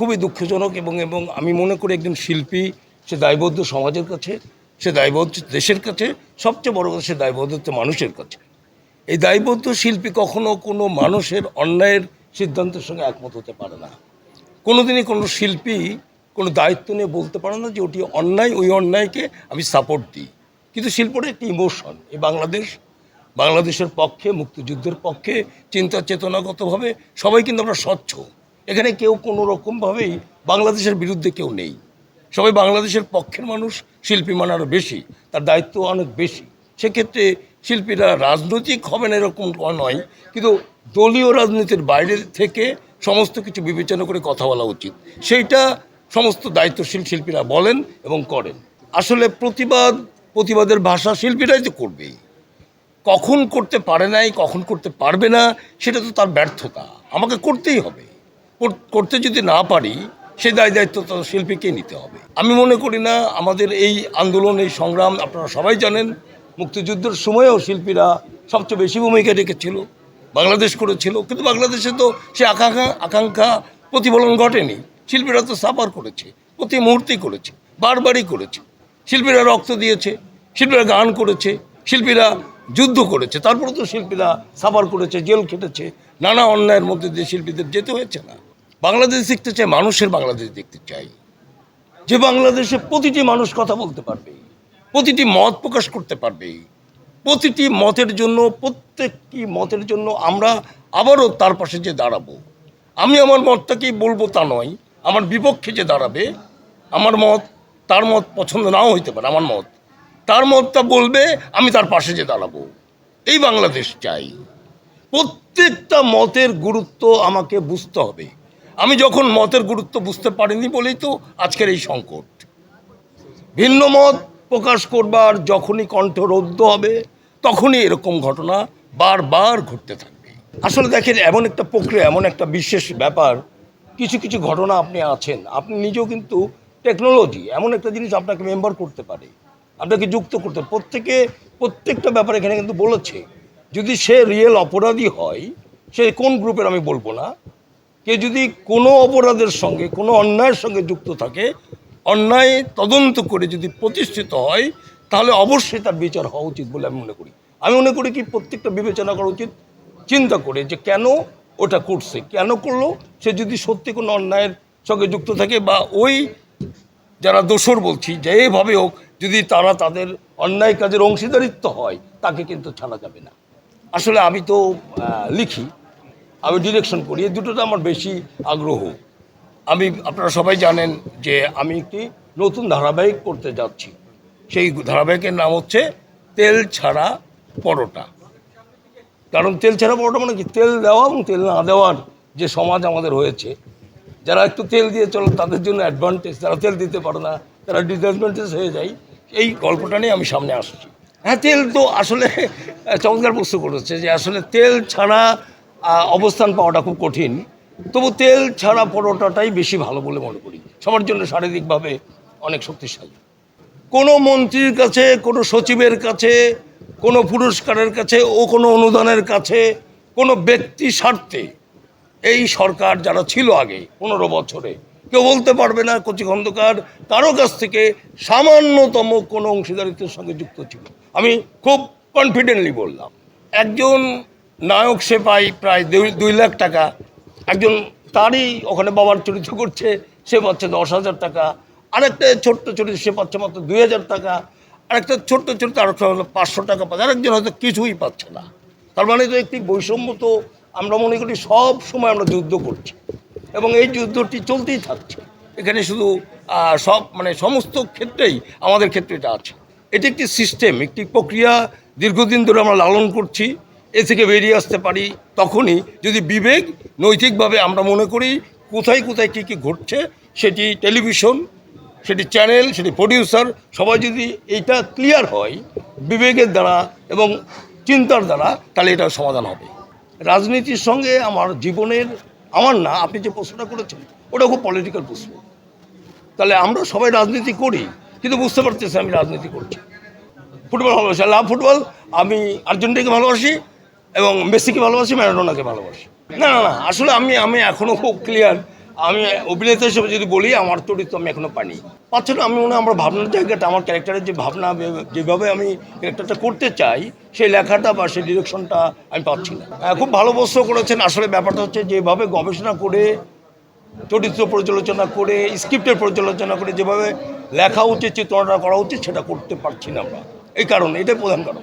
খুবই দুঃখজনক এবং এবং আমি মনে করি একজন শিল্পী, সে দায়বদ্ধ সমাজের কাছে, সে দায়বদ্ধ দেশের কাছে, সবচেয়ে বড় কথা সে দায়বদ্ধ মানুষের কাছে। এই দায়বদ্ধ শিল্পী কখনো কোনো মানুষের অন্যায়ের সিদ্ধান্তের সঙ্গে একমত হতে পারে না। কোনোদিনই কোনো শিল্পী কোনো দায়িত্ব নিয়ে বলতে পারে না যে ওটি অন্যায়, ওই অন্যায়কে আমি সাপোর্ট দিই। কিন্তু শিল্পটা একটি ইমোশন এই বাংলাদেশ, বাংলাদেশের পক্ষে, মুক্তিযুদ্ধের পক্ষে চিন্তা চেতনাগতভাবে সবাই কিন্তু আমরা স্বচ্ছ। এখানে কেউ কোনো রকমভাবেই বাংলাদেশের বিরুদ্ধে কেউ নেই। সবাই বাংলাদেশের পক্ষের মানুষ শিল্পী মানে আরও বেশি, তার দায়িত্ব অনেক বেশি। সেক্ষেত্রে শিল্পীরা রাজনৈতিক হবেন এরকম নয়, কিন্তু দলীয় রাজনীতির বাইরে থেকে সমস্ত কিছু বিবেচনা করে কথা বলা উচিত। সেইটা সমস্ত দায়িত্বশীল শিল্পীরা বলেন এবং করেন। আসলে প্রতিবাদ, প্রতিবাদের ভাষা শিল্পীরাই তো করবেই। কখন করতে পারে নাই, কখন করতে পারবে না, সেটা তো তার ব্যর্থতা। আমাকে করতেই হবে। করতে যদি না পারি, সে দায় দায়িত্ব তো শিল্পীকে নিতে হবে। আমি মনে করি না, আমাদের এই আন্দোলন, এই সংগ্রাম, আপনারা সবাই জানেন, মুক্তিযুদ্ধের সময়েও শিল্পীরা সবচেয়ে বেশি ভূমিকা রেখেছিল, বাংলাদেশ করেছিল, কিন্তু বাংলাদেশে তো সে আকাঙ্ক্ষা আকাঙ্ক্ষা প্রতিফলন ঘটেনি। শিল্পীরা তো সাফার করেছে, প্রতি মুহূর্তেই করেছে, বারবারই করেছে। শিল্পীরা রক্ত দিয়েছে, শিল্পীরা গান করেছে, শিল্পীরা যুদ্ধ করেছে, তারপরে তো শিল্পীরা সাফার করেছে, জেল খেটেছে, নানা অন্যায়ের মধ্যে দিয়ে শিল্পীদের যেতে হয়েছে না। বাংলাদেশ দেখতে চাই মানুষের বাংলাদেশ দেখতে চাই যে বাংলাদেশে প্রতিটি মানুষ কথা বলতে পারবে, প্রতিটি মত প্রকাশ করতে পারবে, প্রতিটি মতের জন্য, প্রত্যেকটি মতের জন্য আমরা আবারও তার পাশে যে দাঁড়াবো। আমি আমার মতটাকেই বলব তা নয়, আমার বিপক্ষে যে দাঁড়াবে, আমার মত তার মত পছন্দ নাও হইতে পারে, আমার মত। তার মতটা বলবে, আমি তার পাশে যে দাঁড়াবো। এই বাংলাদেশ চাই। প্রত্যেকটা মতের গুরুত্ব আমাকে বুঝতে হবে। আমি যখন মতের গুরুত্ব বুঝতে পারিনি বলেই তো আজকের এই সংকট। ভিন্ন মত প্রকাশ করবার যখনই কণ্ঠ রৌদ্র হবে, তখনই এরকম ঘটনা বারবার ঘটতে থাকবে। আসলে দেখেন, এমন একটা প্রক্রিয়া, এমন একটা বিশেষ ব্যাপার, কিছু কিছু ঘটনা আপনি আছেন, আপনি নিজেও কিন্তু টেকনোলজি এমন একটা জিনিস আপনাকে মেম্বার করতে পারে, আপনাকে যুক্ত করতে প্রত্যেকে, প্রত্যেকটা ব্যাপার এখানে কিন্তু বলেছে, যদি সে রিয়েল অপরাধী হয়, সে কোন গ্রুপের আমি বলব না কে যদি কোনো অপরাধের সঙ্গে, কোনো অন্যায়ের সঙ্গে যুক্ত থাকে, অন্যায় তদন্ত করে যদি প্রতিষ্ঠিত হয়, তাহলে অবশ্যই তার বিচার হওয়া উচিত বলে আমি মনে করি। আমি মনে করি কি প্রত্যেকটা বিবেচনা করা উচিত, চিন্তা করে যে কেন ওটা করছে, কেন করল, সে যদি সত্যি কোনো অন্যায়ের সঙ্গে যুক্ত থাকে বা ওই যারা দোষর বলছি যেভাবে হোক, যদি তারা তাদের অন্যায় কাজের অংশীদারিত্ব হয়, তাকে কিন্তু ছাড়া যাবে না। আসলে আমি তো লিখি আমি ডিরেকশন করি, এই দুটোতে আমার বেশি আগ্রহ। আমি, আপনারা সবাই জানেন যে আমি একটি নতুন ধারাবাহিক করতে যাচ্ছি। সেই ধারাবাহিকের নাম হচ্ছে তেল ছাড়া পরোটা। কারণ তেল ছাড়া পরোটা মানে কি? তেল দেওয়া এবং তেল না দেওয়ার যে সমাজ আমাদের হয়েছে, যারা একটু তেল দিয়ে চলো তাদের জন্য অ্যাডভান্টেজ তারা তেল দিতে পারে না, তারা ডিসঅ্যাডভান্টেজ হয়ে যায়। এই গল্পটা নিয়ে আমি সামনে আসছি। হ্যাঁ তেল তো আসলে, চমৎকার প্রশ্ন করেছে যে আসলে তেল ছাড়া অবস্থান পাওয়াটা খুব কঠিন। তবু তেল ছাড়া পরোটাটাই বেশি ভালো বলে মনে করি। সবার জন্য শারীরিকভাবে অনেক শক্তিশালী। কোনো মন্ত্রীর কাছে, কোনো সচিবের কাছে, কোনো পুরস্কারের কাছে ও কোনো অনুদানের কাছে, কোনো ব্যক্তি স্বার্থে এই সরকার যারা ছিল আগে, পনেরো বছরে, কেউ বলতে পারবে না কচি খন্দকার কারও কাছ থেকে সামান্যতম কোনো অংশীদারিত্বের সঙ্গে যুক্ত ছিল। আমি খুব কনফিডেন্টলি বললাম, একজন নায়ক সে পায় প্রায় দুই লাখ টাকা। একজন তারই ওখানে বাবার চরিত্র করছে, সে পাচ্ছে দশ হাজার টাকা। আরেকটা ছোট্ট চরিত্র সে পাচ্ছে মাত্র দুই হাজার টাকা। আরেকটা ছোট্ট চরিত্র আরেকটা হলো পাঁচশো টাকা পাচ্ছে। আরেকজন হয়তো কিছুই পাচ্ছে না। তার মানে তো একটি বৈষম্য তো আমরা মনে করি সব সময় আমরা যুদ্ধ করছি। এবং এই যুদ্ধটি চলতেই থাকছে। এখানে শুধু সব মানে সমস্ত ক্ষেত্রেই, আমাদের ক্ষেত্রে এটা আছে। এটি একটি সিস্টেম একটি প্রক্রিয়া দীর্ঘদিন ধরে আমরা লালন করছি। এ থেকে বেরিয়ে আসতে পারি তখনই যদি বিবেক নৈতিকভাবে আমরা মনে করি কোথায় কোথায় কী কী ঘটছে, সেটি টেলিভিশন, সেটি চ্যানেল, সেটি প্রডিউসার, সবাই যদি এইটা ক্লিয়ার হয় বিবেকের দ্বারা এবং চিন্তার দ্বারা, তাহলে এটা সমাধান হবে। রাজনীতির সঙ্গে আমার জীবনের, আমার না, আপনি যে প্রশ্নটা করেছেন, ওটা খুব পলিটিক্যাল প্রশ্ন। তাহলে আমরা সবাই রাজনীতি করি, কিন্তু বুঝতে পারতেছি আমি রাজনীতি করছি। ফুটবল ভালোবাসি লাভ ফুটবল, আমি আর্জেন্টিনাকে ভালোবাসি এবং মেসিকে ভালোবাসি, ম্যারাডোনাকে ভালোবাসি। না না না, আসলে আমি আমি এখনও খুব ক্লিয়ার আমি অভিনেতা হিসেবে যদি বলি, আমার চরিত্র আমি এখনও পাইনি। পাচ্ছি না, আমি মনে হয় আমার ভাবনার জায়গাটা, আমার ক্যারেক্টারের যে ভাবনা যেভাবে আমি ক্যারেক্টারটা করতে চাই, সেই লেখাটা বা সেই ডিরেকশনটা আমি পাচ্ছি না। খুব ভালো প্রশ্ন করেছেন। আসলে ব্যাপারটা হচ্ছে যেভাবে গবেষণা করে, চরিত্র পর্যালোচনা করে স্ক্রিপ্টের পর্যালোচনা করে, যেভাবে লেখা উচিত চিত্রণা করা উচিত, সেটা করতে পারছি না আমরা। এই কারণে, এটাই প্রধান কারণ।